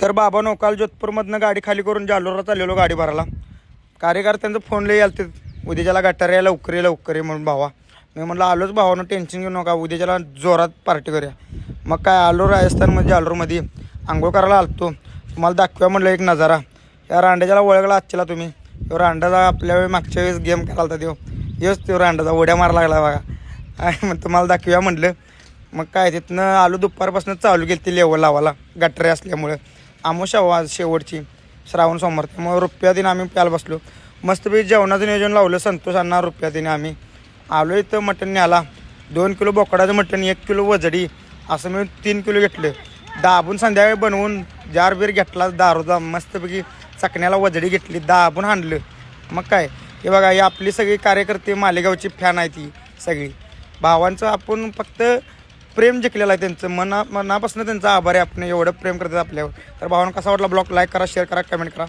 तर बाबा नोकाल जोधपूरमधनं गाडी खाली करून जालोरला चाललेलो गाडी भरायला. कार्यकर्त्यांचं फोन लई आलते. उद्याच्याला गटार या लवकर ये लवकर ये म्हणून भावा. मी म्हटलं आलोच भावानं टेन्शन घेऊ नका. उद्याच्याला जोरात पार्टी करूया. मग काय आलो राजस्थानमध्ये जालोरमध्ये. आंघोळ करायला आलतो. तुम्हाला दाखवा म्हटलं एक नजारा. या रांड्याच्याला ओळखला आजच्याला तुम्ही. तो रांडाचा आपल्या वेळी मागच्या वेळेस गेम करायला होता तो येस तो रांडाचा उड्या मारा लागला बघा. मग तुम्हाला दाखवूया म्हटलं मग काय तिथनं आलो दुपारपासून चालू केली ती लेवल लावायला. गटरे असल्यामुळं. आमोशा आज शेवटची. श्रावण सोमवार. त्यामुळे रुपया दिन आम्ही प्यायला बसलो. मस्तपैकी जेवणाचं नियोजन लावलं. संतोष अण्णा रुपया दिन आम्ही. आलो इथं मटण न्याला दोन किलो बोकडाचं मटण एक किलो वजडी असं मी तीन किलो घेतलं. दाबून संध्याकाळी बनवून जार बीर घेतला दारूचा. मस्तपैकी चकण्याला वजडी घेतली दाबून हाणलं. मग काय? हे बघा ही आपली सगळी कार्यकर्ते मालेगावची फॅन आहे ती सगळी. भावांचं आपण फक्त प्रेम जिंकलेलं आहे त्यांचं. मना मनापासून त्यांचा आभार आहे. आपण एवढं प्रेम करतात आपल्यावर. तर भावांना कसा वाटला ब्लॉग? लाईक करा शेअर करा कमेंट करा.